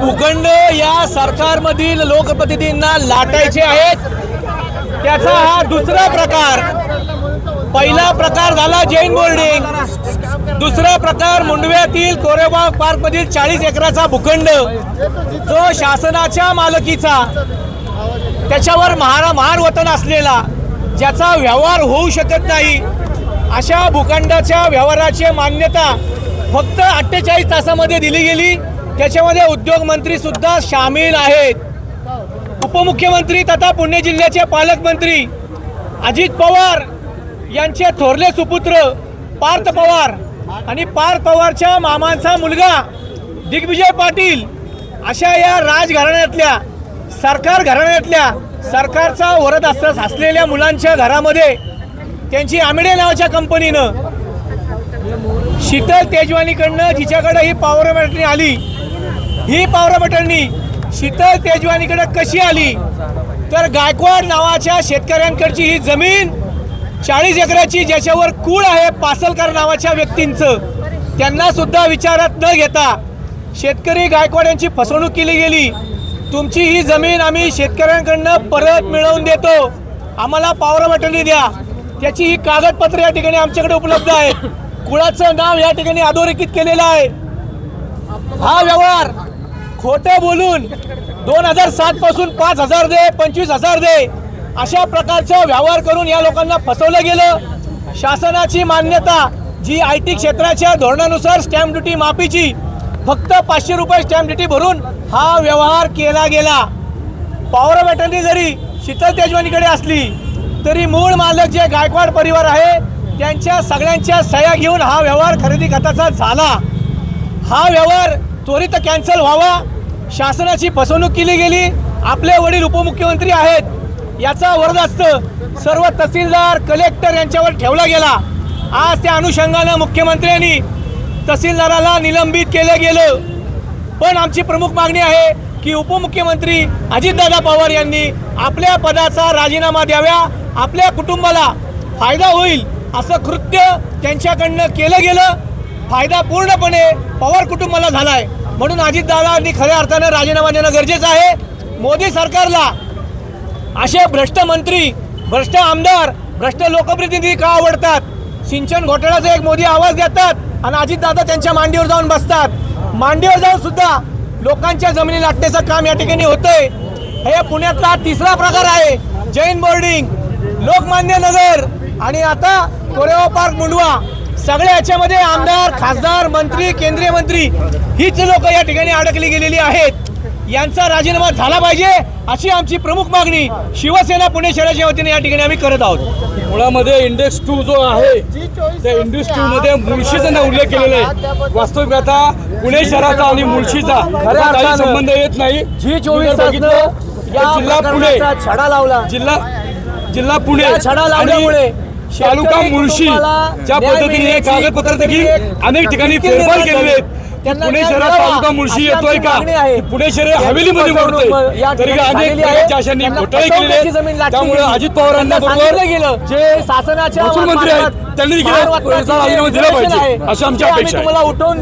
भूखंड या सरकारमधील लोकप्रतिनिधींना लाटायचे आहेत. त्याचा हा दुसरा प्रकार. पहिला प्रकार झाला जैन बोर्डिंग. दुसरा प्रकार मुंडव्यातील कोरेगाव पार्क मधील चाळीस एकराचा भूखंड. जो शासनाच्या मालकीचा. त्याच्यावर महारा महार वतन असलेला. ज्याचा व्यवहार होऊ शकत नाही. अशा भूखंडाच्या व्यवहाराची मान्यता फक्त अठ्ठेचाळीस तासामध्ये दिली गेली. त्याच्यामध्ये उद्योग मंत्री सुद्धा सामील आहेत. उपमुख्यमंत्री तथा पुणे जिल्ह्याचे पालकमंत्री अजित पवार यांचे थोरले सुपुत्र पार्थ पवार आणि पार्थ पवारच्या मामांचा मुलगा दिग्विजय पाटील अशा या राजघराण्यातल्या सरकार घराण्यातल्या सरकारचा वरद असतास असलेल्या मुलांच्या घरामध्ये त्यांची आमिडे नावाच्या कंपनीनं शीतल तेजवानीकडनं जिच्याकडे ही पावर बटणी आली ही पावर ऑफ शीतल तेजवानीकडे कशी आली तर गायकवाड नावाच्या शेतकऱ्यांकडची ही जमीन चाळीस एकराची ज्याच्यावर कूळ आहे पासलकर नावाच्या व्यक्तींचं त्यांना सुद्धा विचारात न घेता शेतकरी गायकवाड यांची फसवणूक केली गेली. तुमची ही जमीन आम्ही शेतकऱ्यांकडनं परत मिळवून देतो. आम्हाला पावर ऑफ द्या. त्याची ही कागदपत्र या ठिकाणी आमच्याकडे उपलब्ध आहेत. कुळाचं नाव या ठिकाणी अधोरेखित केलेलं आहे. हा व्यवहार खोटं बोलून दोन हजार सात पासून पाच हजार दे पंचवीस हजार दे. अशा प्रकारचा व्यवहार करून या लोकांना फसवलं गेलं. शासनाची मान्यता जी आय टी क्षेत्राच्या धोरणानुसार स्टॅम्प ड्युटी माफीची फक्त पाचशे रुपये स्टॅम्प ड्युटी भरून हा व्यवहार केला गेला. पॉवर बॅटरी जरी शीतल तेजवानीकडे असली तरी मूळ मालक जे गायकवाड परिवार आहे त्यांच्या सगळ्यांच्या सह्या घेऊन हा व्यवहार खरेदी खताचा झाला. हा व्यवहार त्वरित कॅन्सल व्हावा. शासनाची फसवणूक केली गेली. आपले वडील उपमुख्यमंत्री आहेत. याचा वरदास्त सर्व तहसीलदार कलेक्टर यांच्यावर ठेवला गेला. आज त्या अनुषंगानं मुख्यमंत्र्यांनी तहसीलदाराला निलंबित केलं गेलं. पण आमची प्रमुख मागणी आहे की उपमुख्यमंत्री अजितदादा पवार यांनी आपल्या पदाचा राजीनामा द्याव्या आपल्या कुटुंबाला फायदा होईल असं कृत्य त्यांच्याकडनं केलं गेलं. फायदा पूर्णपणे पवार कुटुंबाला झाला आहे म्हणून अजितदादांनी खऱ्या अर्थानं राजीनामा देणं गरजेचं आहे. मोदी सरकारला असे भ्रष्ट मंत्री भ्रष्ट आमदार भ्रष्ट लोकप्रतिनिधी का आवडतात? सिंचन घोटाळ्याचा एक मोदी आवाज देतात आणि अजितदादा त्यांच्या मांडीवर जाऊन बसतात. मांडीवर जाऊन सुद्धा लोकांच्या जमिनी लाटण्याचं काम या ठिकाणी होतंय. हे पुण्यातला तिसरा प्रकार आहे जैन बोर्डिंग लोकमान्य नगर आणि आता कोरेगाव पार्क मुंडवा. सगळ्या याच्यामध्ये आमदार खासदार मंत्री केंद्रीय मंत्री हीच लोक या ठिकाणी अडकली गेलेली आहेत. यांचा राजीनामा झाला पाहिजे अशी आमची प्रमुख मागणी शिवसेना पुणे शहराच्या वतीने या ठिकाणी आम्ही करत आहोत. मुळामध्ये इंडेक्स टू जो आहे त्या इंडेक्स टू मध्ये मुळशीचा उल्लेख केलेला आहे. वास्तविक आता पुणे शहराचा आणि मुळशीचा काही संबंध येत नाही. जी चोवीस जिल्हा पुणे छडा लावला. जिल्हा जिल्हा पुणे छडा लावल्यामुळे आणि तालुका मुळशी ज्या पद्धतीने कागदपत्र देखील अनेक ठिकाणी फेरफार निर्माण केलेले आहेत. पुणे शहरात तालुका मुळशी येतोय का. पुणे शहर हवेलीमध्ये मोडतोय. तरी अनेक. प्रकारच्या अशांनी घोटाळे केलेले त्यामुळे. अजित पवारांना बरोबर गेलं जे शासनाच्या महसूल मंत्री आहेत त्यांनी देखील राजीनामा दिला पाहिजे. आहे, अशी आमची अपेक्षा आहे.